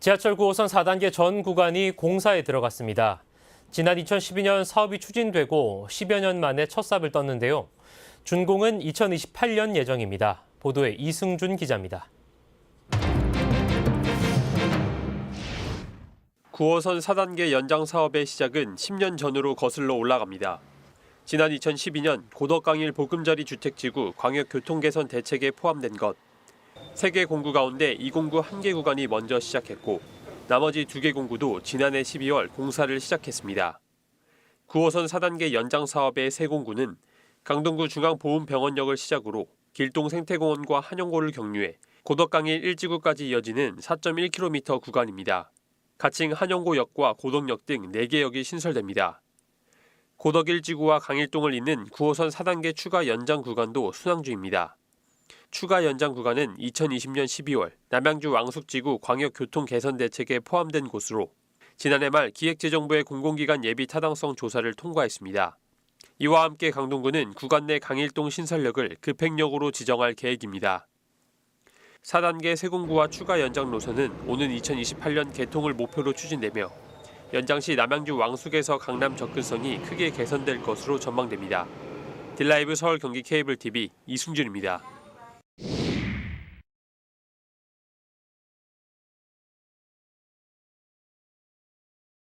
지하철 9호선 4단계 전 구간이 공사에 들어갔습니다. 지난 2012년 사업이 추진되고 10여 년 만에 첫 삽을 떴는데요. 준공은 2028년 예정입니다. 보도에 이승준 기자입니다. 9호선 4단계 연장 사업의 시작은 10년 전으로 거슬러 올라갑니다. 지난 2012년 고덕강일 보금자리 주택지구 광역교통개선 대책에 포함된 것. 3개 공구 가운데 이 공구 1개 구간이 먼저 시작했고 나머지 2개 공구도 지난해 12월 공사를 시작했습니다. 9호선 4단계 연장 사업의 세 공구는 강동구 중앙보훈병원역을 시작으로 길동 생태공원과 한영고를 경유해 고덕강일 1지구까지 이어지는 4.1km 구간입니다. 가칭 한영고역과 고덕역 등 4개 역이 신설됩니다. 고덕 1지구와 강일동을 잇는 9호선 4단계 추가 연장 구간도 순항 중입니다. 추가 연장 구간은 2020년 12월 남양주 왕숙지구 광역교통 개선 대책에 포함된 곳으로 지난해 말 기획재정부의 공공기관 예비 타당성 조사를 통과했습니다. 이와 함께 강동구는 구간 내 강일동 신설역을 급행역으로 지정할 계획입니다. 4단계 세공구와 추가 연장 노선은 오는 2028년 개통을 목표로 추진되며 연장 시 남양주 왕숙에서 강남 접근성이 크게 개선될 것으로 전망됩니다. 딜라이브 서울 경기 케이블 TV 이승준입니다.